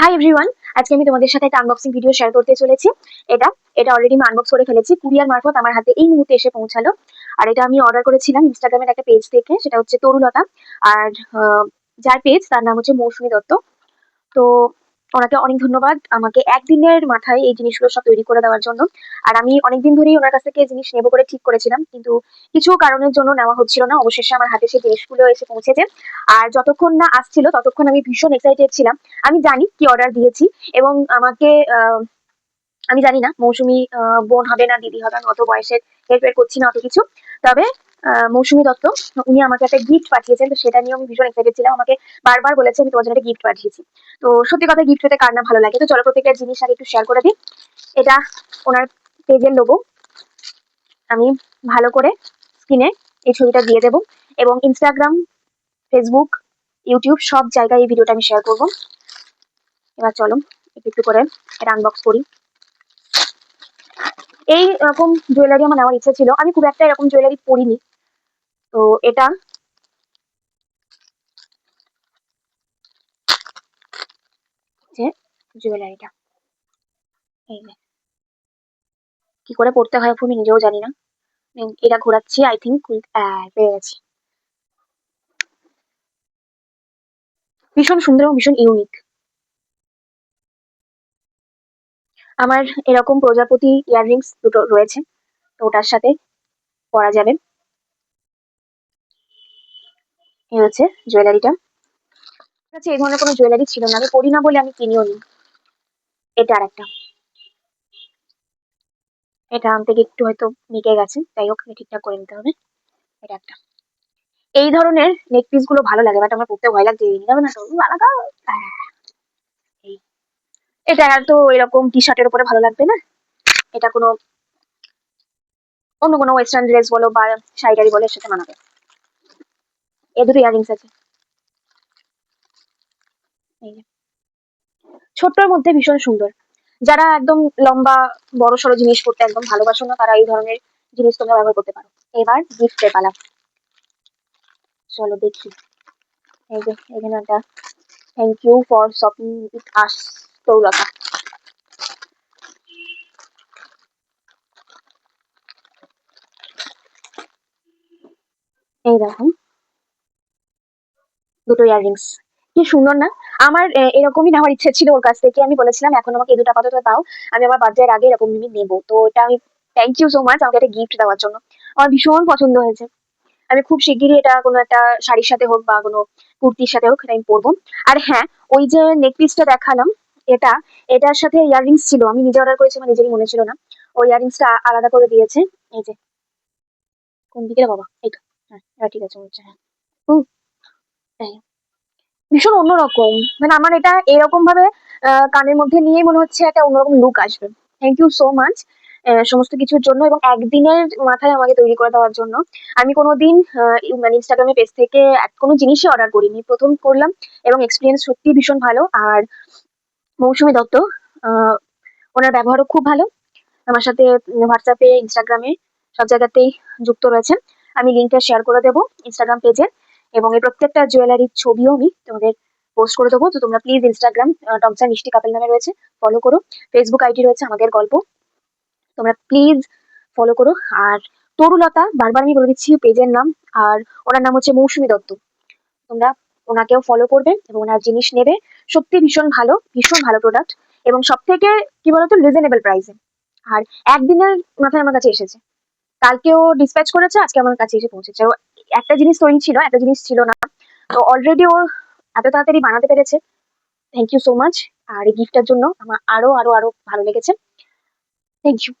Hi everyone আজকে আমি তোমাদের সাথে একটা আনবক্সিং ভিডিও শেয়ার করতে চলেছি। এটা এটা অলরেডি আমি আনবক্স করে ফেলেছি। কুরিয়ার মারফত আমার হাতে এই মুহূর্তে এসে পৌঁছালো। আর এটা আমি অর্ডার করেছিলাম ইনস্টাগ্রামের একটা পেজ থেকে, সেটা হচ্ছে তরুলতা। আর যার পেজ তার নাম হচ্ছে মৌসুমী দত্ত। তো ওনাকে অনেক ধন্যবাদ আমাকে একদিনের মাথায় এই জিনিসগুলো সব তৈরি করে দেওয়ার জন্য। আর আমি অনেকদিন ধরেই ওনার কাছ থেকে জিনিস নেব করে ঠিক করেছিলাম, কিন্তু কিছু কারণের জন্য নেওয়া হচ্ছিল না। অবশেষে আমার হাতে সেই জিনিসগুলো এসে পৌঁছেছে। আর যতক্ষণ না আসছিল, ততক্ষণ আমি ভীষণ এক্সাইটেড ছিলাম। আমি জানি কি অর্ডার দিয়েছি এবং আমাকে আমি জানি না, মৌসুমি বোন হবে না, দিদি হবে আমি অত বয়সের হেল্প করছি না অত কিছু। তবে মৌসুমি দত্ত, উনি আমাকে একটা গিফট পাঠিয়েছেন, তো সেটা নিয়ে আমি ভীষণ এক্সাইটেড ছিলাম। আমাকে বারবার বলেছে আমি তোমার জন্য একটা গিফট পাঠিয়েছি। তো সত্যি কথা গিফট পেতে কার না ভালো লাগে। তো চলো, প্রত্যেকটা জিনিস আগে একটু শেয়ার করে দিই। এটা ওনার পেজের লোগো আমি ভালো করে স্ক্রিনে এই ছবিটা দিয়ে দেবো। এবং ইনস্টাগ্রাম ফেসবুক ইউটিউব সব জায়গায় এই ভিডিওটা আমি শেয়ার করব। এবার চলো, একটু একটু করে এটা আনবক্স করি। এই রকম জুয়েলারি আমার নেওয়ার ইচ্ছা ছিল। আমি খুব একটা এরকম জুয়েলারি পরিনি। তো এটা জুয়েলারিটা কি করে পড়তে হয় আমি নিজেও জানি না। এটা ঘোরাচ্ছি আই থিঙ্ক পেয়ে গেছি। ভীষণ সুন্দর এবং ভীষণ ইউনিক আমার এরকম প্রজাপতি ইয়াররিংস দুটো রয়েছে, তো ওটার সাথে পরা যাবে। এই হচ্ছে জুয়েলারিটা কাছে এই ধরনের কোনো জুয়েলারি ছিল না। আমি পরি না বলে আমি কিনিও নি। এটা আর একটা এটা আনতে গিয়ে একটু হয়তো মিটে গেছে। যাই হোক ঠিকঠাক করে নিতে হবে। এটা একটা। এই ধরনের নেক পিসগুলো ভালো লাগে বাট আমার পড়তে ভয় লাগছে, এই যাবে না তো? আলাদা। এই। এটা তো এরকম টি শার্টের উপরে ভালো লাগবে না? এটা কোনো অন্য কোনো ওয়েস্টার্ন ড্রেস বলো বা শাড়ি বলো সাথে মানাবে। এ দুটো ইয়ারিংস আছে। ছোট্টর মধ্যে ভীষণ সুন্দর। যারা একদম লম্বা, বড় সড়ো জিনিস পড়তে একদম ভালোবাসো না, তারা এই ধরনের জিনিস তোমরা ব্যবহার করতে পারো। এবার গিফটের পালা। চলো দেখি। এই যে, এখানে একটা thank you for shopping with us তৌলতা। এই দেখো। দুটো ইয়াররিংস কি সুন্দর না? আমার এরকমই নেওয়ার ইচ্ছে ছিল ওর কাছ থেকে। আমি বলেছিলাম, এখন আমাকে এই দুটো আপাতত দাও। আমি আমার বার্থডে আগে এরকম আমি নেব। তো এটা আমি থ্যাংক ইউ সো মাচ আমাকে একটা গিফট দেওয়ার জন্য। আমার ভীষণ পছন্দ হয়েছে। আমি খুব শিগগিরই এটা কোনো একটা শাড়ির সাথে হোক বা কোনো কুর্তির সাথে হোক, এটা আমি পরবো। আর হ্যাঁ ওই যে নেক পিসটা দেখালাম, এটা, এটার সাথে ইয়াররিংস ছিল। আমি নিজে অর্ডার করেছি, আমার নিজেরই মনে ছিল না। ওই ইয়াররিংসটা আলাদা করে দিয়েছে। এই যে, কোন দিকে বাবা? এই তো। হ্যাঁ ঠিক আছে হচ্ছে হ্যাঁ। ভীষণ অন্যরকম। মানে আমার এটা এরকম ভাবে কানের মধ্যে নিয়ে মনে হচ্ছে একটা অন্যরকম লুক আসবে। থ্যাংক ইউ সো মাচ সমস্ত কিছুর জন্য এবং একদিনের মাথায় আমাকে তৈরি করে দেওয়ার জন্য। আমি কোনোদিন মানে ইনস্টাগ্রামে পেজ থেকে কোনো জিনিসই অর্ডার করিনি। প্রথম করলাম এবং এক্সপিরিয়েন্স সত্যি ভীষণ ভালো। আর মৌসুমী দত্ত ওনার ব্যবহারও খুব ভালো। আমার সাথে হোয়াটসঅ্যাপে ইনস্টাগ্রামে সব জায়গাতেই যুক্ত রয়েছেন। আমি লিঙ্কটা শেয়ার করে দেবো ইনস্টাগ্রাম পেজে এবং এই প্রত্যেকটা জুয়েলারির ছবিও আমি তোমাদের পোস্ট করে দেবো। তো তোমরা প্লিজ ইনস্টাগ্রাম টকজা মিষ্টি কাপেল নামে রয়েছে ফলো করো। ফেসবুক আইডি রয়েছে আমাদের গল্প। তোমরা প্লিজ ফলো করো। আর তরুলতা, বারবার আমি বলে দিচ্ছি পেজের নাম। আর ওনার নাম হচ্ছে মৌসুমী দত্ত। তোমরা ওনাকেও ফলো করবে এবং ওনার জিনিস নেবে। সত্যি ভীষণ ভালো ভীষণ ভালো প্রোডাক্ট এবং সব থেকে কি বলতো রিজনেবল প্রাইসে আর একদিনের মাথায় আমার কাছে এসেছে। কালকেও ডিসপ্যাচ করেছে, আজকে আমার কাছে এসে পৌঁছেছে। একটা জিনিস তৈরি ছিল, একটা জিনিস ছিল না। তো অলরেডি ও এত তাড়াতাড়ি বানাতে পেরেছে। থ্যাংক ইউ সো মাচ আর এই গিফটটার জন্য আমার আরও আরও আরও ভালো লেগেছে। Thank you